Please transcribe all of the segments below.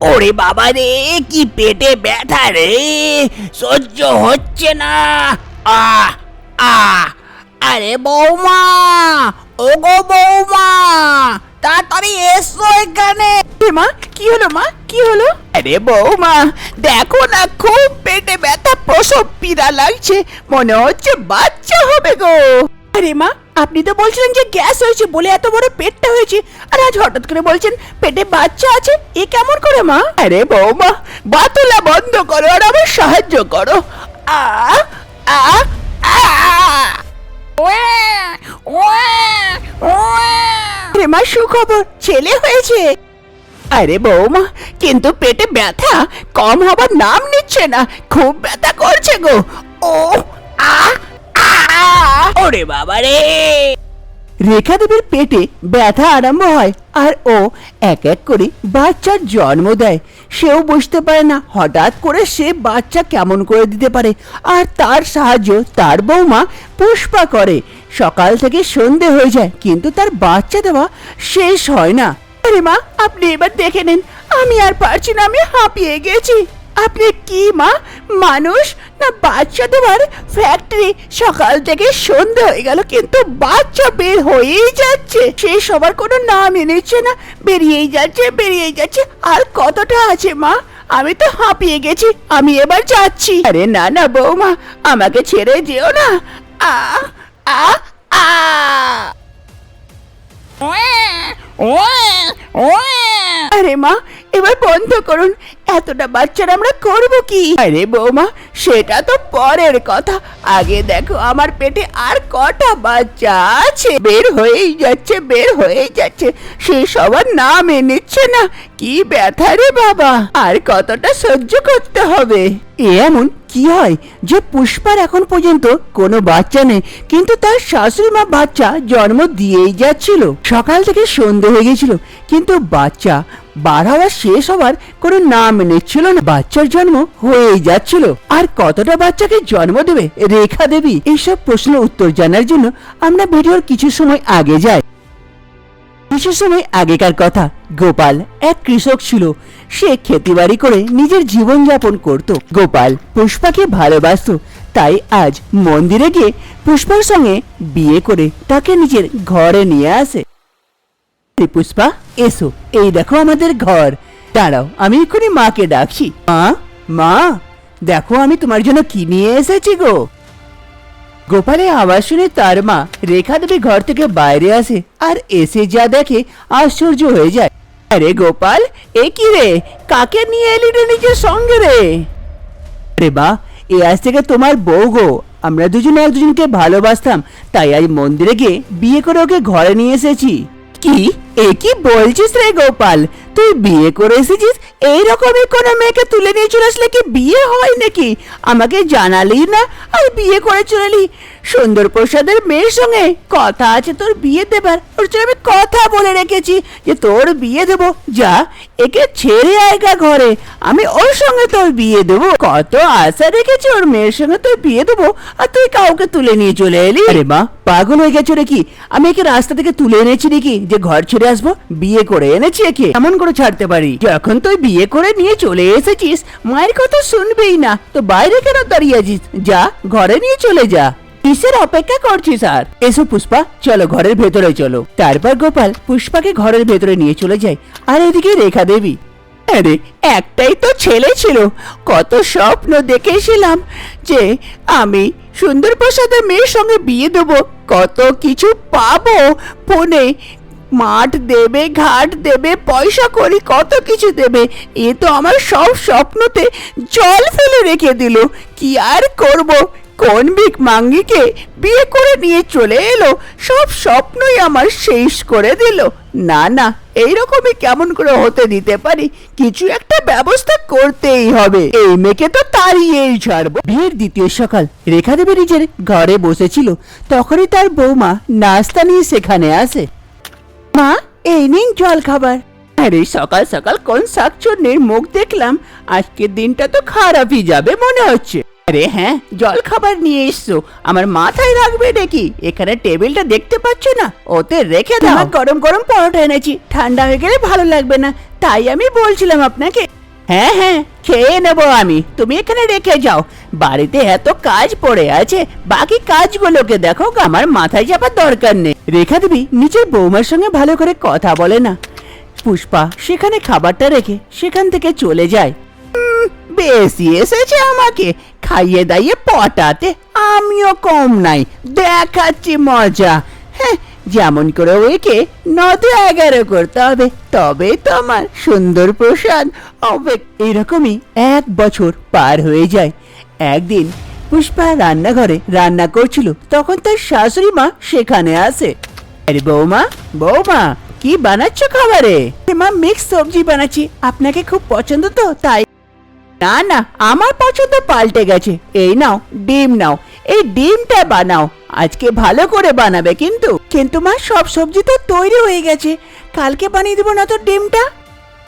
ওরে বাবা রে কি পেটে ব্যথা রে? সহ্য হচ্ছে না। আ আ আরে বৌমা ও গো বৌমা তাড়াতাড়ি এসো এখানে। মা কি হলো মা কি হলো? আরে বৌমা দেখো না খুব পেটে ব্যথা প্রসব পীড়া লাগছে মনে হচ্ছে বাচ্চা হবে গো। আরে মা আপনি তো বলছিলেন যে গ্যাস হয়েছে বলে এত বড় পেটটা হয়েছে। আর আজ হঠাৎ করে বলছেন পেটে বাচ্চা আছে এ কেমন করে মা? আরে বৌমা বাতুলা বন্ধ করো আর আমার সাহায্য করো। আ আ আ। আরে মা সুখবর ছেলে হয়েছে। আরে বৌমা কিন্তু পেটে ব্যথা কম হবার নাম নিচ্ছে না খুব ব্যথা করছে গো। ও আ ওরে বাবা রে। রেখা দেবীর পেটে ব্যথা আরম্ভ হয় আর ও এক এক করে বাচ্চার জন্ম দেয়। সেও বুঝতে পারে না হঠাৎ করে সে বাচ্চা কেমন করে দিতে পারে আর তার সাহায্য তার বৌমা পুষ্পা করে। সকাল থেকে সন্ধে হয়ে যায়, কিন্তু তার বাচ্চা দেওয়া শেষ হয় না। আরে মা, আপনি এবার দেখে নিন, আমি আর পারছি না, আমি হাঁপিয়ে গেছি। আপনি কি মা? মানুষ? না বাচ্চা তোমার? ফ্যাক্টরি সকাল থেকে সন্ধে হয়ে গেল কিন্তু বাচ্চা বের হয়েই যাচ্ছে। সে সবার কোনো নামই নিচ্ছে না। বেরিয়েই যাচ্ছে বেরিয়েই যাচ্ছে। আর কতটা আছে মা? আমি তো হাঁপিয়ে গেছি। আমি এবার যাচ্ছি। আরে না না বৌমা আমাকে ছেড়ে যেও না। আ আ আ। আরে মা এবার বন্ধ করুন। এতটা বাচ্চার আমরা করব কি? আরে বৌমা সেটা তো পরের কথা। আগে দেখো আমার পেটে আর কটা বাচ্চা আছে। বের হয়েই যাচ্ছে বের হয়েই যাচ্ছে। সে সবার নাম নিচ্ছে না। কি ব্যথা রে বাবা। আর কতটা সহ্য করতে হবে? এ এমন কি হয় যে পুষ্পার এখন পর্যন্ত কোনো বাচ্চা নেই কিন্তু তার শাশুড়ি মা বাচ্চা জন্ম দিয়েই যাচ্ছিল। সকাল থেকে সন্ধে হয়ে গেছিল কিন্তু বাচ্চা বার হওয়া শেষ হওয়ার কোনো নাম নিচ্ছিল না। বাচ্চার জন্ম হয়েই যাচ্ছিল। আর কতটা বাচ্চাকে জন্ম দেবে রেখা দেবী? এইসব প্রশ্নের উত্তর জানার জন্য আমরা ভিডিওর কিছু সময় আগে যাই। কিছু সময় আগেকার কথা। গোপাল এক কৃষক ছিল। সে খেতিবাড়ি করে নিজের জীবন যাপন করত। গোপাল পুষ্পাকে ভালোবাসতো। তাই আজ মন্দিরে গিয়ে পুষ্পার সঙ্গে বিয়ে করে তাকে নিজের ঘরে নিয়ে আসে। পুষ্পা এসো, এই দেখো আমাদের ঘর। দাঁড়াও, আমি এক্ষুনি মাকে ডাকছি। মা মা, দেখো আমি তোমার জন্য কি নিয়ে এসেছি গো। গোপালের আওয়াজ শুনে তার মা রেখা দেবী ঘর থেকে বাইরে আসে আর এসে যা দেখে আশ্চর্য হয়ে যায়। আরে গোপাল, এ কি রে? কাকে নিয়ে এলি রে নিজের সঙ্গে রে? রে বা, এ আজ থেকে তোমার বউ গো। আমরা দুজনে এক দুজনকে ভালোবাসতাম, তাই আজ মন্দিরে গিয়ে বিয়ে করে ওকে ঘরে নিয়ে এসেছি। কি? এ কি বলছিস রে গোপাল? তুই বিয়ে করে এসেছিস? এইরকমই কোনো মেয়েকে তুলে নিয়ে চলে আসলে কি বিয়ে হয় নাকি? আমাকে জানালি না আর বিয়ে করে চলে এলি। সুন্দর প্রসাদের মেয়ের সঙ্গে কথা আছে তোর বিয়ে দেবার। ওর জন্য আমি কথা বলে রেখেছি যে তোর বিয়ে দেব। যা একে ছেড়ে আয়গা ঘরে। আমি ওর সঙ্গে তোর বিয়ে দেবো। কত আশা রেখেছি ওর মেয়ের সঙ্গে তোর বিয়ে দেবো। আর তুই কাউকে তুলে নিয়ে চলে এলি? আরে মা। পাগল হয়ে গেছো নাকি? আমি একে রাস্তা থেকে তুলে এনেছি নাকি? যে ঘর ছেড়ে আসব, বিয়ে করে এনেছি একে। এমন করে ছাড়তে পারি। যখন তুই বিয়ে করে নিয়ে চলে এসেছিস, মায়ের কথা শুনবেই না। তো বাইরে কেন দাঁড়িয়ে আছিস? যা, ঘরে নিয়ে চলে যা। কিসের অপেক্ষা করছিস আর? এসো পুষ্পা, চলো ঘরের ভেতরে চলো। তারপর গোপাল পুষ্পাকে ঘরের ভেতরে নিয়ে চলে যায়। আর এদিকে রেখা দেবী। আরে, একটাই তো ছেলে ছিল। কত স্বপ্ন দেখেছিলাম যে আমি সুন্দর প্রসাদের মেয়ের সঙ্গে বিয়ে দেবো। কত কিছু পাবো ফোনে। মাঠ দেবে, ঘাট দেবে, পয়সা করি, কত কিছু দেবে, এ তো আমার সব স্বপ্নতে জল ফেলে রেখে দিল। কি আর করব? কোন ভিক মাঙ্গিকে বিয়ে করে নিয়ে চলে এলো? সব স্বপ্নই আমার শেষ করে দিল। না না, এইরকমই কেমন করে হতে দিতে পারি? কিছু একটা ব্যবস্থা করতেই হবে। এই মেয়েকে তো তাড়িয়েই ছাড়বো। বিয়ের দ্বিতীয় সকাল। রেখা দেবী নিজের ঘরে বসেছিল। তখনই তার বৌমা নাস্তা নিয়ে সেখানে আসে। মা এই নিন জল খাবার আরে সকাল সকাল কোন শাকচুন্নির মুখ দেখলাম আজকের দিনটা তো খারাপই যাবে মনে হচ্ছে। আরে হ্যাঁ জল খাবার নিয়ে এসছো আমার মাথায় রাখবে নাকি? এখানে টেবিলটা দেখতে পাচ্ছ না? ওতে রেখে দাও। গরম গরম পরোটা এনেছি ঠান্ডা হয়ে গেলে ভালো লাগবে না তাই আমি বলছিলাম আপনাকে। হ্যাঁ হ্যাঁ খেয়ে নেব আমি। তুমি এখানে রেখে যাও। বাড়িতে এত কাজ পড়ে আছে। বাকি কাজগুলোকে দেখো, আমার মাথায় যাবার দরকার নেই। রেখা দেবী নিজের বৌমার সঙ্গে ভালো করে কথা বলে না। পুষ্পা সেখানে খাবারটা রেখে সেখান থেকে চলে যায়। বেশি এসেছে আমাকে। খাইয়ে দাইয়ে পটাতে আমিও কম নাই। দেখাচ্ছি মজা। হ্যাঁ যেমন করে ওইকে নতে এগারো করতে হবে, তবে তো আমার সুন্দর প্রসাদ এরকমই এক বছর পার হয়ে যায়। একদিন পুষ্পা রান্নাঘরে রান্না করছিল, তখন তার শাশুড়ি মা সেখানে আসে আরে বৌমা বৌমা, কি বানাচ্ছ খাবারে? মা মিক্স সবজি বানাচ্ছি, আপনাকে খুব পছন্দ তো, তাই না না, আমার পছন্দ পাল্টে গেছে। এই নাও, ডিম নাও এই ডিমটা বানাও। আজকে ভালো করে বানাবে কিন্তু। কিন্তু মা সব সবজি তো তৈরি হয়ে গেছে। কালকে বানিয়ে দেবো না তো ডিমটা?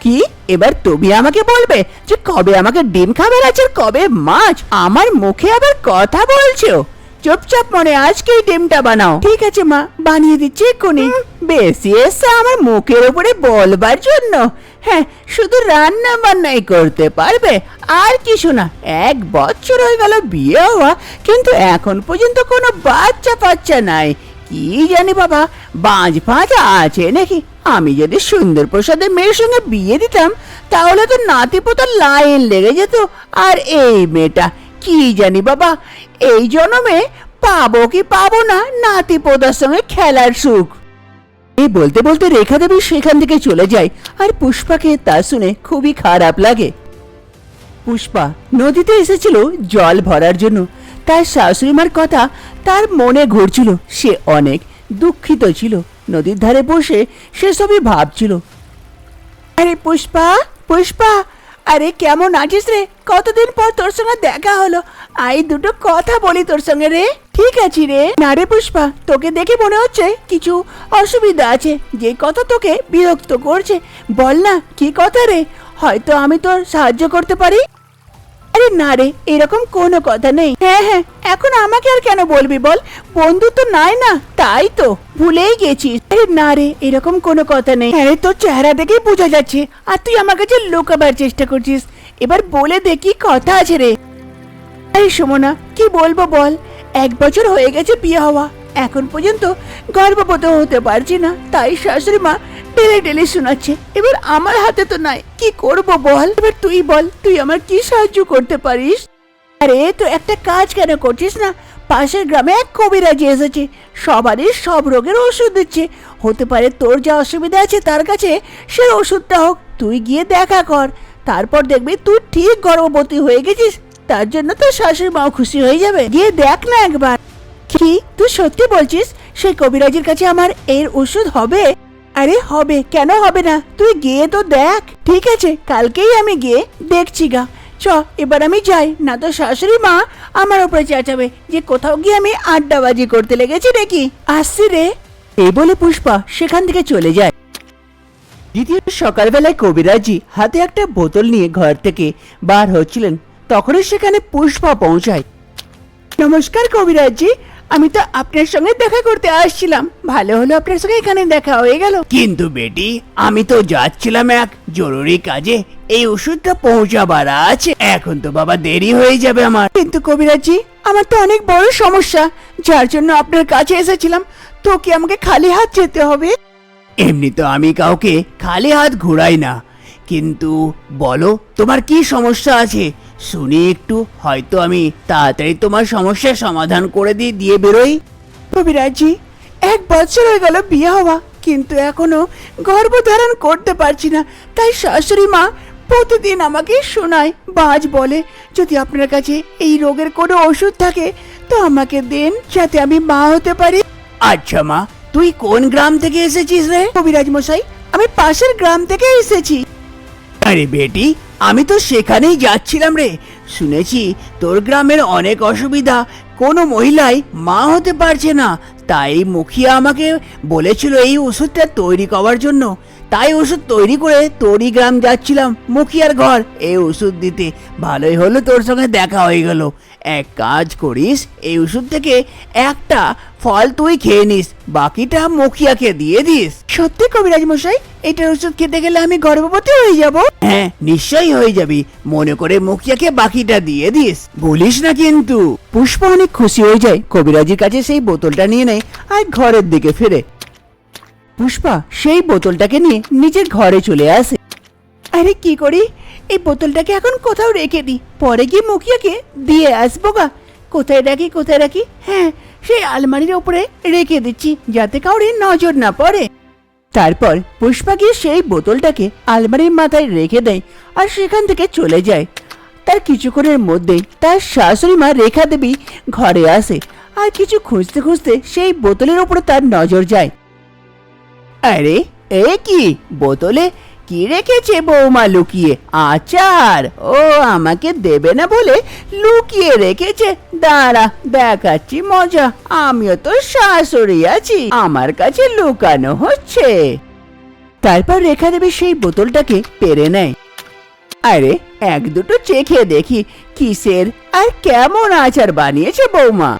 কি? এবার তুমি আমাকে বলবে যে কবে আমাকে ডিম খাবার আছে কবে মাছ। আমার মুখে আবার কথা বলছো। চুপচাপ মনে আজকেই ডিমটা বানাও। ঠিক আছে মা বানিয়ে দিচ্ছি এক্ষুনি। বেশি এসে আমার মুখের উপরে বলবার জন্য। হ্যাঁ শুধু রান্না বান্নাই করতে পারবে, আর কিছু না। এক বছর হয়ে গেল বিয়ে হওয়া, কিন্তু এখন পর্যন্ত কোনো বাচ্চা পাচ্চা নাই। কি জানি বাবা, বাজ ফাঁজ আছে নাকি? আমি যদি সুন্দর প্রসাদের মেয়ের সঙ্গে বিয়ে দিতাম, তাহলে তো নাতি পোতার লাইন লেগে যেত। আর এই মেয়েটা, কি জানি বাবা, এই জন্মে পাবো কি পাবো না নাতি পোতার সঙ্গে খেলার সুখ। এই বলতে বলতে রেখা দেবী সেখান থেকে চলে যায়, আর পুষ্পাকে তা শুনে খুবই খারাপ লাগে। পুষ্পা নদীতে এসেছিল জল ভরার জন্য। তার শাশুড়ি মার কথা তার মনে ঘুরছিল। সে অনেক দুঃখিত ছিল। নদীর ধারে বসে সে সবই ভাবছিল। আরে পুষ্পা পুষ্পা! আরে, কেমন আছিস রে? কতদিন পর তোর সঙ্গে দেখা হলো। আই, দুটো কথা বলি তোর সঙ্গে রে। ঠিক আছি রে। না রে পুষ্পা, তোকে দেখে মনে হচ্ছে কিছু অসুবিধা আছে। যে কথা তোকে বিরক্ত করছে, বল না, কি কথা রে? হয়তো আমি তোর সাহায্য করতে পারি? আরে না রে, এরকম কোনো কথা নেই। হ্যাঁ হ্যাঁ এখন আমাকে আর কেন বলবি বল? বন্ধু তো নাই না, তাই তো। ভুলেই গেছিস। আরে না রে, এরকম কোনো কথা নেই। আরে তোর চেহারা দেখেই বোঝা যাচ্ছে, আর তুই আমার কাছে লুকাবার চেষ্টা করছিস। এবার বলে দেখি কথা আছে রে। আরে সুমনা, কি বলব বল? এক বছর হয়ে গেছে বিয়ে হওয়া। এখন পর্যন্ত গর্ভবত হতে পারছি না, তাই শাশুড়ি মা টেলে টেলে শোনাচ্ছে, এবার আমার হাতে তো নাই, কি করব বল? এবার তুই বল, তুই আমার কি সাহায্য করতে পারিস? আরে, তো একটা কাজ কেন করছিস না? পাশের গ্রামে এক কবিরাজি এসেছে, সবারই সব রোগের ওষুধ দিচ্ছে, হতে পারে তোর যা অসুবিধা আছে তার কাছে সে ওষুধটা হোক, তুই গিয়ে দেখা কর, তারপর দেখবি তুই ঠিক গর্ভবতী হয়ে গেছিস, তার জন্য তোর শাশুড়ি মাও খুশি হয়ে যাবে, গিয়ে দেখ না একবার। কি? তুই সত্যি বলছিস সেই কবিরাজের কাছে আমার এর ওষুধ হবে? আরে হবে কেন হবে না? তুই গিয়ে তো দেখ। ঠিক আছে কালকেই আমি গিয়ে দেখছি গা। চ এবার আমি যাই। না তো শাশুড়ি মা আমার উপরে চেঁচাবে যে কোথাও গিয়ে আমি আড্ডাবাজি করতে লেগেছি নাকি? আসছি রে। এই বলে পুষ্পা সেখান থেকে চলে যায়। দ্বিতীয় সকালবেলায় কবিরাজি হাতে একটা বোতল নিয়ে ঘর থেকে বার হচ্ছিলেন। তখনই সেখানে পুষ্পা পৌঁছায়। নমস্কার কবিরাজি আমি তো আপনার সঙ্গে দেখা করতে আসছিলাম। ভালো হলো আপনার সঙ্গে এখানে দেখা হয়ে গেল। কিন্তু বেটি আমি তো যাচ্ছিলাম এক জরুরি কাজে। এই ওষুধটা পৌঁছাবার আছে। এখন তো বাবা দেরি হয়ে যাবে আমার। কিন্তু কবিরাজি আমার তো অনেক বড় সমস্যা। যার জন্য আপনার কাছে এসেছিলাম। তো কি আমাকে খালি হাত যেতে হবে। এমনি তো আমি কাউকে খালি হাত ঘোরাই না। কিন্তু বলো তোমার কি সমস্যা আছে? শুনি একটু হয়তো আমি তাড়াতাড়ি তোমার সমস্যার সমাধান করে দিয়ে দিয়ে বেরোই। কবিরাজি এক বছর হয়ে গেল বিয়ে হওয়া কিন্তু এখনও গর্ভধারণ করতে পারছি না। তাই শাশুড়ি মা প্রতিদিন আমাকে শোনায় বাজ বলে যদি আপনার কাছে এই রোগের কোনো ওষুধ থাকে তো আমাকে দেন যাতে আমি মা হতে পারি। আচ্ছা মা তুই কোন গ্রাম থেকে এসেছিস রে? কবিরাজ মশাই আমি পাশের গ্রাম থেকে এসেছি। আরে বেটি আমি তো সেখানেই যাচ্ছিলাম রে। শুনেছি তোর গ্রামের অনেক অসুবিধা। কোনো মহিলাই মা হতে পারছে না। তাই মুখিয়া আমাকে বলেছিল এই ওষুধটা তৈরি করার জন্য। তাই ওষুধ তৈরি করে তোরই গ্রাম যাচ্ছিলাম মুখিয়ার ঘর। এই ওষুধ দিতে ভালোই হলো তোর সঙ্গে দেখা হয়ে গেল। এক কাজ করিস এই ওষুধ থেকে একটা ফল তুই খেয়ে নিস বাকিটা মুখিয়াকে দিয়ে দিস। সত্যি কবিরাজ মশাই এটার ওষুধ খেতে গেলে আমি গর্ভবতী হয়ে যাব? হ্যাঁ নিশ্চয়ই হয়ে যাবি। মনে করে মুখিয়াকে বাকিটা দিয়ে দিস। বলিস না কিন্তু। পুষ্পা অনেক খুশি হয়ে যায়। কবিরাজির কাছে সেই বোতলটা নিয়ে নেয় আর ঘরের দিকে ফেরে। পুষ্পা, সেই বোতলটাকে নিয়ে নিজের ঘরে চলে আসে। আরে কি করি? এই বোতলটাকে এখন কোথাও রেখে দিই। পরে গিয়ে মুখিয়াকে দিয়ে আসব গা। কোথায় রাখি কোথায় রাখি? হ্যাঁ সেই আলমারির ওপরে রেখে দিচ্ছি, যাতে কাউরে নজর না পড়ে। তারপর পুষ্পা গিয়ে সেই বোতলটাকে আলমারির মাথায় রেখে দেয় আর সেখান থেকে চলে যায়। তার কিছুক্ষণের মধ্যেই তার শাশুড়ি মা রেখা দেবী ঘরে আসে আর কিছু খুঁজতে খুঁজতে সেই বোতলের ওপরে তার নজর যায়। আরে, এ কি? বোতলে কি রেখেছে বৌমা লুকিয়ে? আচার? ও, আমাকে দেবে না বলে লুকিয়ে রেখেছে। দাঁড়া, দেখাচ্ছি মজা। আমিও তো শাশুড়ি আছি, আমার কাছে লুকানো হচ্ছে। তারপর রেখা দেবে সেই বোতলটাকে পেরে নেয়। আরে, এক দুটো চেখে দেখি, কিসের? আর কেমন আচার বানিয়েছে বৌমা?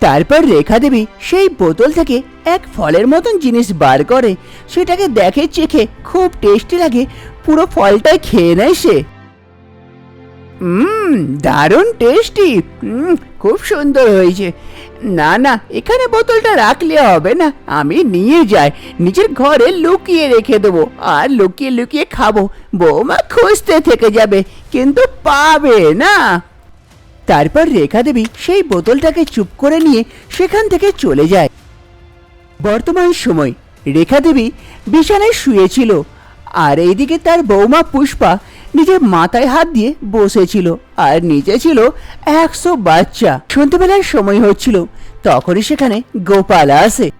তারপর রেখা দেবী সেই বোতল থেকে এক ফলের মতন জিনিস বার করে, সেটাকে দেখে চেখে খুব টেস্টি লাগে, পুরো ফলটাই খেয়ে নেয় সে। হুম দারুণ টেস্টি। হুম খুব সুন্দর হয়েছে। না না, এখানে বোতলটা রাখলে হবে না, আমি নিয়ে যাই, নিজের ঘরে লুকিয়ে রেখে দেবো, আর লুকিয়ে লুকিয়ে খাব। বৌমা খুঁজতে থেকে যাবে, কিন্তু পাবে না। তারপর রেখা দেবী সেই বোতলটাকে চুপ করে নিয়ে সেখান থেকে চলে যায়। বর্তমান সময় রেখা দেবী বিছানায় শুয়েছিল আর এইদিকে তার বৌমা পুষ্পা নিজের মাথায় হাত দিয়ে বসেছিল আর নিচে ছিল একশো বাচ্চা। সন্ধ্যেবেলার সময় হচ্ছিল, তখনই সেখানে গোপাল আসে।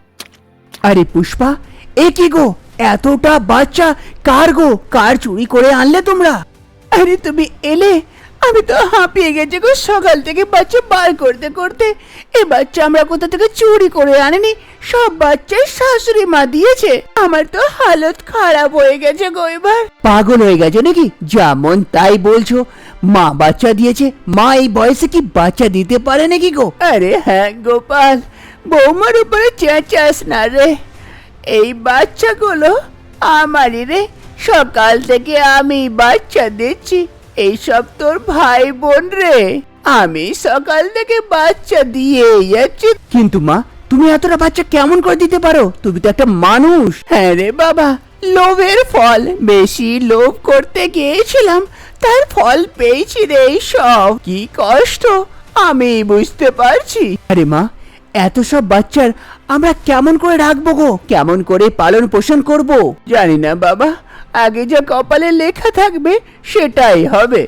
আরে পুষ্পা, এ কি গো? এতটা বাচ্চা, কার গো? কার চুরি করে আনলে তোমরা? আরে তুমি এলে? আমি তো হাঁপিয়ে গেছি গো সকাল থেকে বাচ্চা বার করতে করতে। এ বাচ্চা আমরা কোথা থেকে চুরি করে আনিনি? সব বাচ্চাই শাশুড়ি মা দিয়েছে। আমার তো হালত খারাপ হয়ে গেছে গো এবার। পাগল হয়ে গেছে নাকি? যেমন তাই বলছো। মা বাচ্চা দিয়েছে। মা এই বয়সে কি বাচ্চা দিতে পারে নাকি গো? আরে হ্যাঁ গোপাল বৌমার উপরে চেঁচাস না রে। এই বাচ্চাগুলো আমারই রে। সকাল থেকে আমি বাচ্চা দিচ্ছি। এইসব তোর ভাই বোন রে। আমি সকাল থেকে বাচ্চা দিয়ে যাচ্ছি কিন্তু মা তুমি এতটা বাচ্চা কেমন করে দিতে পারো? তুমি তো একটা মানুষ। হ্যাঁ রে বাবা লোভের ফল। বেশি লোভ করতে গিয়েছিলাম তার ফল পেয়েছি রে সব। কি কষ্ট আমি বুঝতে পারছি। আরে মা এত সব বাচ্চার আমরা কেমন করে রাখব গো? কেমন করে পালন পোষণ করব? জানি না বাবা আগে যা কপালে লেখা থাকবে সেটাই হবে।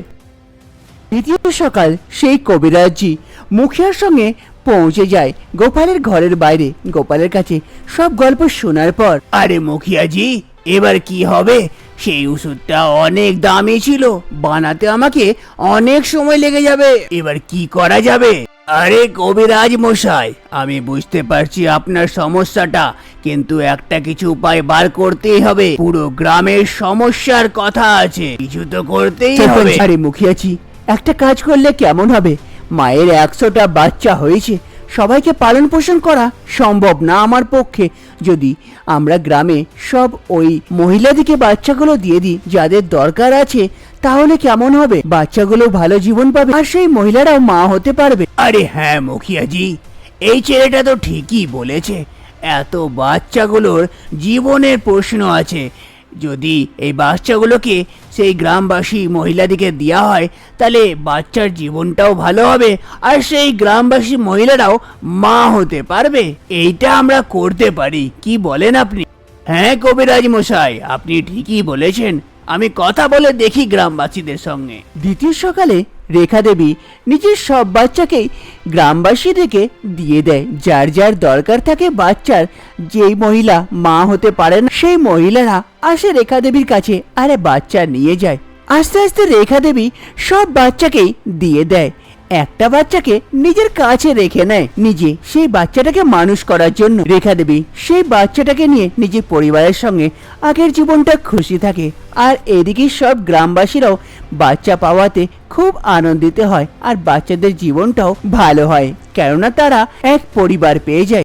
দ্বিতীয় সকাল সেই কবিরাজি মুখিয়ার সঙ্গে পৌঁছে যায় গোপালের ঘরের বাইরে। গোপালের কাছে সব গল্প শোনার পর, আরে মুখিয়াজি, এবার কি হবে? সেই ওষুধটা অনেক দামি ছিল, বানাতে আমাকে অনেক সময় লেগে যাবে। এবার কি করা যাবে? আরে কবিরাজ মশাই আমি বুঝতে পারছি আপনার সমস্যাটা কিন্তু একটা কিছু উপায় বার করতেই হবে। পুরো গ্রামের সমস্যার কথা আছে কিছু তো করতেই হবে। আরে মুখিয়াছি একটা কাজ করলে কেমন হবে? মায়ের একশোটা বাচ্চা হয়েছে সবাইকে পালন পোষণ করা সম্ভব না আমার পক্ষে। যদি আমরা গ্রামে সব ওই মহিলাদিকে বাচ্চাগুলো দিয়ে দিই যাদের দরকার আছে তাহলে কেমন হবে? বাচ্চাগুলো ভালো জীবন পাবে আর সেই মহিলারাও মা হতে পারবে। আরে হ্যাঁ মুখিয়াজি। এই ছেলেটা তো ঠিকই বলেছে। এত বাচ্চাগুলোর জীবনের প্রশ্ন আছে। যদি এই বাচ্চাগুলোকে সেই গ্রামবাসী মহিলাদিকে দেওয়া হয়, তাহলে বাচ্চার জীবনটাও ভালো হবে আর সেই গ্রামবাসী মহিলারাও মা হতে পারবে। এইটা আমরা করতে পারি। কি বলেন আপনি? হ্যাঁ কবিরাজ মশাই, আপনি ঠিকই বলেছেন। আমি কথা বলে দেখি গ্রামবাসীদের সঙ্গে। দ্বিতীয় সকালে রেখা দেবী নিজের সব বাচ্চাকেই গ্রামবাসীদেরকে দিয়ে দেয়। যার যার দরকার থাকে বাচ্চার, যেই মহিলা মা হতে পারে না সেই মহিলারা আসে রেখা দেবীর কাছে, আরে বাচ্চা নিয়ে যায়। আস্তে আস্তে রেখা দেবী সব বাচ্চাকেই দিয়ে দেয়। একটা বাচ্চাকে নিজের কাছে রেখে নেয় নিজে সেই বাচ্চাটাকে মানুষ করার জন্য রেখা দেবী সেই বাচ্চাটাকে নিয়ে নিজের পরিবারের সঙ্গে আগের জীবনটা খুশি থাকে। আর এদিকে সব গ্রামবাসীরাও বাচ্চা পাওয়াতে খুব আনন্দিত হয় আর বাচ্চাদের জীবনটাও ভালো হয়। কেননা তারা এক পরিবার পেয়ে যায়।